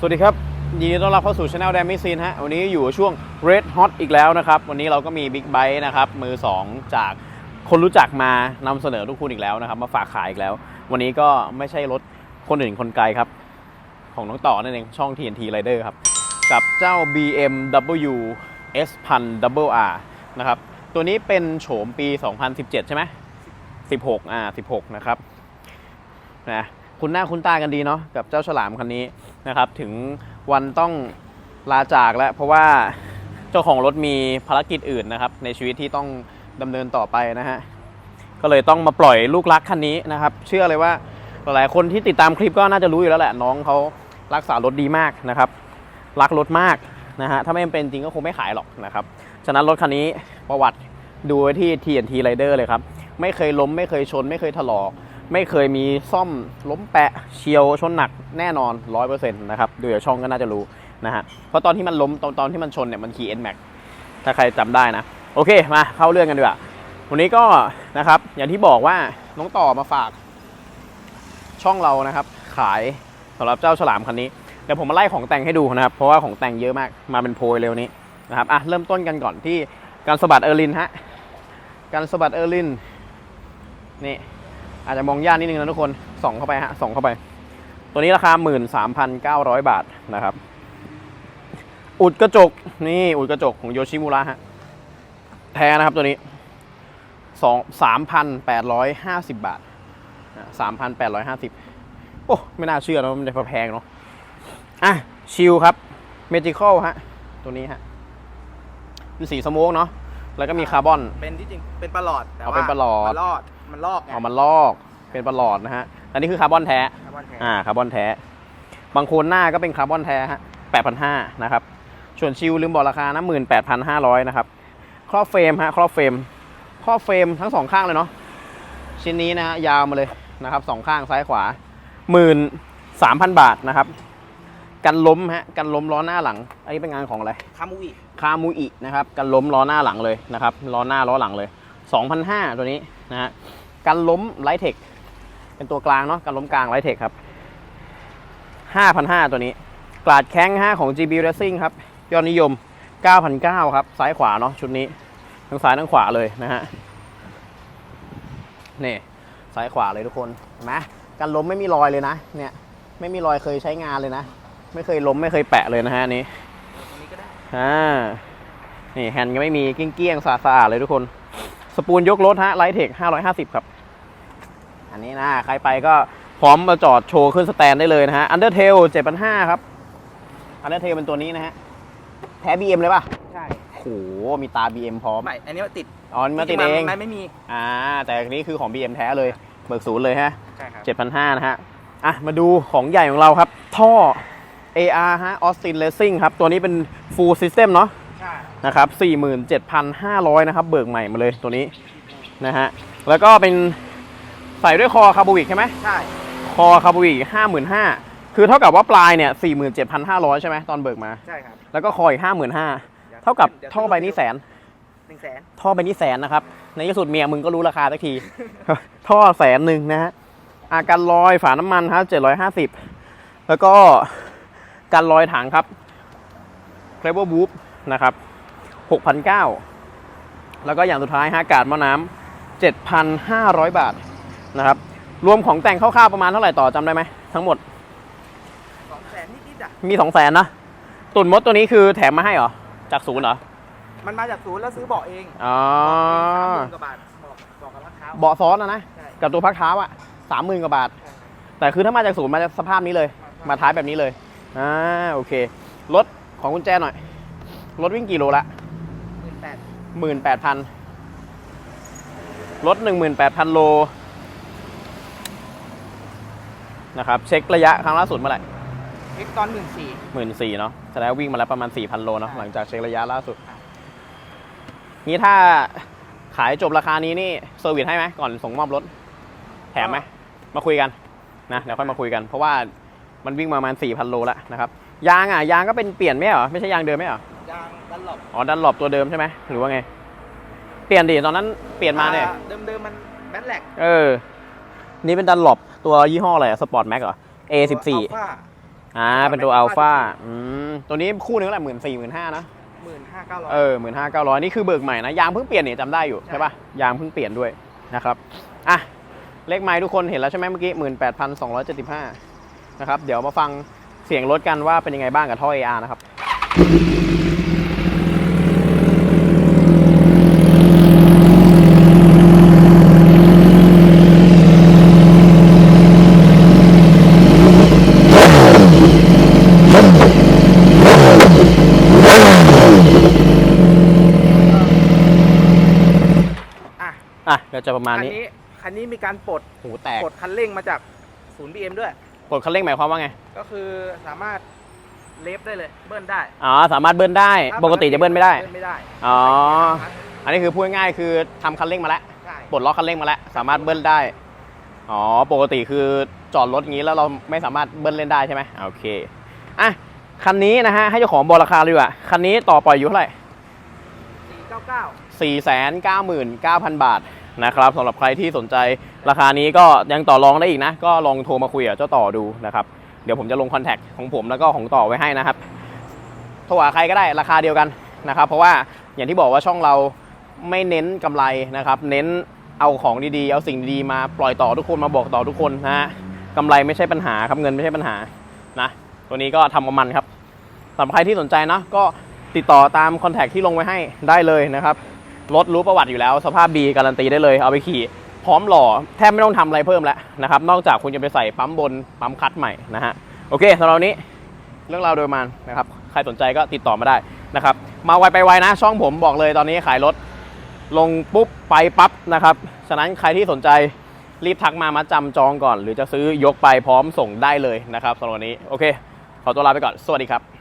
สวัสดีครับ ยินดีต้อนรับเข้าสู่ช anel แดมิซีนฮะ วันนี้อยู่ช่วง Red Hot อีกแล้วนะครับ วันนี้เราก็มี Big b i t e นะครับ มือ 2 จากคนรู้จักมานำเสนอทุกคุณอีกแล้วนะครับ มาฝากขายอีกแล้ว วันนี้ก็ไม่ใช่รถคนอื่นคนไกลครับ ของน้องต่อนั่นเอง ช่อง TNT Rider ครับ กับเจ้า BMW S 1 0 0 Double R นะครับ ตัวนี้เป็นโฉมปี 2017 ใช่ไหม16 อ่า 16 นะครับ นะ คุณหน้าคุณตากันดีเนาะ กับเจ้าฉลามคันนี้ นะครับ ถึงวันต้องลาจากแล้ว เพราะว่าเจ้าของรถมีภารกิจอื่นนะครับ ในชีวิตที่ต้องดำเนินต่อไปนะฮะก็เลยต้องมาปล่อยลูกรักคันนี้นะครับ เชื่อเลยว่าหลายๆคนที่ติดตามคลิปก็น่าจะรู้อยู่แล้วแหละ น้องเขารักษารถดีมากนะครับ รักรถมากนะฮะถ้าไม่เป็นจริงก็คงไม่ขายหรอกนะครับ ฉะนั้นรถคันนี้ประวัติดูไว้ที่ TNT Rider เลยครับ ไม่เคยล้มไม่เคยชน ไม่เคยถลอก ไม่เคยมีซ่อมล้มแปะเฉียวชนหนักแน่นอน100%นะครับดูจากช่องก็น่าจะรู้นะฮะเพราะตอนที่มันล้มตอนตอนที่มันชนเนี่ยมันขี่ N Max ถ้าใครจำได้นะ โอเคมาเข้าเรื่องกันดีกว่าวันนี้ก็นะครับอย่างที่บอกว่าน้องต่อมาฝากช่องเรานะครับ ขายสำหรับเจ้าฉลามคันนี้เดี๋ยวผมมาไล่ของแต่งให้ดูนะครับ เพราะว่าของแต่งเยอะมากมาเป็นโพยเร็วนี้นะครับอะเริ่มต้นกันก่อนที่การสะบัดเออร์ลินฮะการสะบัดเออร์ลินนี่ อาจจะมองยากนิดนึงนะทุกคนส่องเข้าไปฮะส่องเข้าไป ตัวนี้ราคา 13,900 บาทนะครับ อุดกระจกนี่อุดกระจกของโยชิมุระฮะแท้นะครับตัวนี้สองสามพันแปดร้อยห้าสิบบาทสามพันแปดร้อยห้าสิบโอ้ ไม่น่าเชื่อนะมันจะแพงเนาะอะ ชิลครับ เมจิคอลฮะ ตัวนี้ฮะเป็นสีสโมกเนาะแล้วก็มีคาร์บอน เป็นที่จริง เป็นประหลอดแต่เอาว่าเป็นประหลอด มันลอดมันลอกไงเอามันลอกเป็นประหลอดนะฮะ อันนี้คือคาร์บอนแท้ คาร์บอนแท้อ่าคาร์บอนแท้ บางโคนหน้าก็เป็นคาร์บอนแท้ฮะแปดพันห้านะครับ ส่วนชิลลืมบอกราคานะหมื่นแปดพันห้าร้อยนะครับ ครอบเฟรมฮะครอบเฟรม ครอบเฟรมทั้งสองข้างเลยเนาะ ชิ้นนี้นะฮะยาวมาเลยนะครับสองข้างซ้ายขวาหมื่นสามพันบาทนะครับ กันล้มฮะ กันล้มล้อหน้าหลัง อันนี้เป็นงานของอะไร คามูอิ คามูอินะครับ กันล้มล้อหน้าหลังเลยนะครับ ล้อหน้าล้อหลังเลย 2,500 ตัวนี้นะฮะกันล้มไลท์เทคเป็นตัวกลางเนาะกันล้มกลางไลท์เทคครับ 5,500 ตัวนี้ กลาดแข้งฮะของ GB Racing ครับ ยอดนิยม 9,900 ครับ ซ้ายขวาเนาะชุดนี้ ทั้งซ้ายทั้งขวาเลยนะฮะนี่ซ้ายขวาเลยทุกคนเห็นไหมกันล้มไม่มีรอยเลยนะ เนี่ย ไม่มีรอยเคยใช้งานเลยนะ ไม่เคยล้มไม่เคยแปะเลยนะฮะอันนี้ตรงนี้ก็ได้อ่านี่แฮนด์ก็ไม่มีเกลี้ยงๆสะอาดๆเลยทุกคน สปูนยกรถฮะไลท์เทค550 ครับ อันนี้นะ ใครไปก็พร้อมมาจอดโชว์ขึ้นสแตนได้เลยนะฮะ Undertale 7,500ครับ Undertale เป็นตัวนี้นะฮะแท้ BM เลยป่ะใช่โหมีตา BM พร้อมไม่อันนี้มันติดอ๋อนี่มาติดจริเองๆมันไม่มีอ่าแต่อันนี้คือของ BM แท้เลยเบิกศูนย์เลยฮะใช่ครับ7,500นะฮะอะมาดูของใหญ่ของเราครับ ท่อ AR ฮะ Austin Racing ครับ ตัวนี้เป็น full system เนาะใช่ นะครับ47,500นะครับ เบิกใหม่มาเลยตัวนี้นะฮะ แล้วก็เป็นใส่ด้วยคอคาร์บวิกใช่ไหมใช่ คอคาร์บวิก55,000คือเท่ากับว่าปลายเนี่ย47,500 ใช่ไหมตอนเบิกมา ใช่ครับ แล้วก็คออีก55,000 เท่ากับท่อใบนี้แสนหนึ่งแสนท่อใบนี้แสนนะครับ ในที่สุดเมียมึงก็รู้ราคาสักที ท่อแสนหนึ่งนะฮะอาการลอยฝาน้ำมันครับ750 แล้วก็การลอยถังครับ c l e v e r Boop นะครับ 6,900 แล้วก็อย่างสุดท้ายฮะกาดหมอน้ำ7,500 บาทนะครับ รวมของแต่งคร่าวๆประมาณเท่าไหร่ต่อจำได้ไหมทั้งหมด สองแสนนิดๆอะ มี 2 0 0 0 0นนะ ตุ่นมดตัวนี้คือแถมมาให้เหรอ จากศูนย์เหรอ มันมาจากศูนย์แล้วซื้อเบาะเองอ๋อสามหมื่นกว่าบาทบอกบอกกับราคาเบาะซ้อนนะนะ ใช่กับตัวพักเท้าอะสามหมื่นกว่าบาท แต่คือถ้ามาจากศูนย์มาจะสภาพนี้เลย มาท้ายแบบนี้เลย อ่า โอเค รถของกุญแจหน่อย รถวิ่งกี่โลละ 18,000รถ18,000 โลนะครับ เช็คระยะครั้งล่าสุดเมื่อไหร่เช็คตอน 14,000 14,000เนาะแสดงว่าวิ่งมาแล้วประมาณ 4,000 โลเนาะหลังจากเช็คระยะล่าสุด นี่ถ้าขายจบราคานี้นี่เซอร์วิสให้ไหมก่อนส่งมอบรถ แถมไหมมาคุยกันนะเดี๋ยวค่อยมาคุยกัน เพราะว่ามันวิ่งมาประมาณ4,000 โลแล้วนะครับยางอะยางก็เป็นเปลี่ยนไม่เหรอไม่ใช่ยางเดิมไม่เหรอ ดันหลบอ๋อดันหลบตัวเดิมใช่ไหมหรือว่าไง เปลี่ยนดิตอนนั้นเปลี่ยนมาเนี่ยเดิมเดิมๆมันแบทแลกเออ นี่เป็นดันหลบตัวยี่ห้ออะไรสปอร์ตแม็กเหรอ A14 อัลฟาอ่าเป็นตัวอัลฟาอืมตัวนี้คู่นึงแหละหมื่นสี่หมื่นห้านะหมื่นห้าเก้าร้อยเออหมื่นห้าเก้าร้อยนี่คือเบิกใหม่นะ ยางเพิ่งเปลี่ยนเนี่ยจำได้อยู่ใช่ใช่ปะยางเพิ่งเปลี่ยนด้วยนะครับอะเลขไม้ทุกคนเห็นแล้วใช่ไหมเมื่อกี้หมื่นแปดพันสองร้อยเจ็ดสิบห้านะครับ เดี๋ยวมาฟังเสียงรถกันว่าเป็นยังไงบ้างกับท่อ AR นะครับ ก็จะประมาณคันนี้นี้คันนี้มีการปลดหูแตกปลดคันเร่งมาจากศูนย์บีเอ็มด้วย กดคันเร่งหมายความว่าไงก็คือสามารถเลฟได้เลย เบิ้ลได้อ๋อสามารถเบิ้ลได้ปกติจะเบิ้ลไม่ได้ เบิ้ลไม่ได้อ๋อ อันนี้คือพูดง่ายๆคือทำคันเร่งมาแล้วใช่ปลดล็อกคันเร่งมาแล้วสามารถเบิ้ลได้อ๋อปกติคือจอดรถอย่างนี้แล้วเราไม่สามารถเบิ้ลเล่นได้ใช่ไหมอะโอเคอะคันนี้นะฮะให้เจ้าของบอกราคาเลยดีกว่าคันนี้ต่อปล่อยอยู่เท่าไหร่ สี่เก้าเก้า499,000 บาท นะครับสำหรับใครที่สนใจราคานี้ก็ยังต่อรองได้อีกนะ ก็ลองโทรมาคุยกับเจ้าต่อดูนะครับ เดี๋ยวผมจะลงคอนแทคของผมแล้วก็ของต่อไว้ให้นะครับโทรหาใครก็ได้ราคาเดียวกันนะครับ เพราะว่าอย่างที่บอกว่าช่องเราไม่เน้นกำไรนะครับ เน้นเอาของดีๆ เอาสิ่งดีๆมาปล่อยต่อทุกคนมาบอกต่อทุกคนนะฮะกำไรไม่ใช่ปัญหาครับเงินไม่ใช่ปัญหานะตัวนี้ก็ทำกับมันครับสำหรับใครที่สนใจนะก็ติดต่อตามคอนแทคที่ลงไว้ให้ได้เลยนะครับ รถรู้ประวัติอยู่แล้ว สภาพดีการันตีได้เลยเอาไปขี่ พร้อมหล่อแทบไม่ต้องทำอะไรเพิ่มแล้วนะครับ นอกจากคุณจะไปใส่ปั๊มบนปั๊มคัดใหม่นะฮะโอเคสำหรับนี้เรื่องราวโดยมาณนะครับใครสนใจก็ติดต่อมาได้นะครับมาไวไปไวนะ ช่องผมบอกเลยตอนนี้ขายรถลงปุ๊บไปปั๊บนะครับฉะนั้นใครที่สนใจรีบทักมามาจำจองก่อน หรือจะซื้อยกไปพร้อมส่งได้เลยนะครับสำหรับวันนี้โอเค ขอตัวลาไปก่อน สวัสดีครับ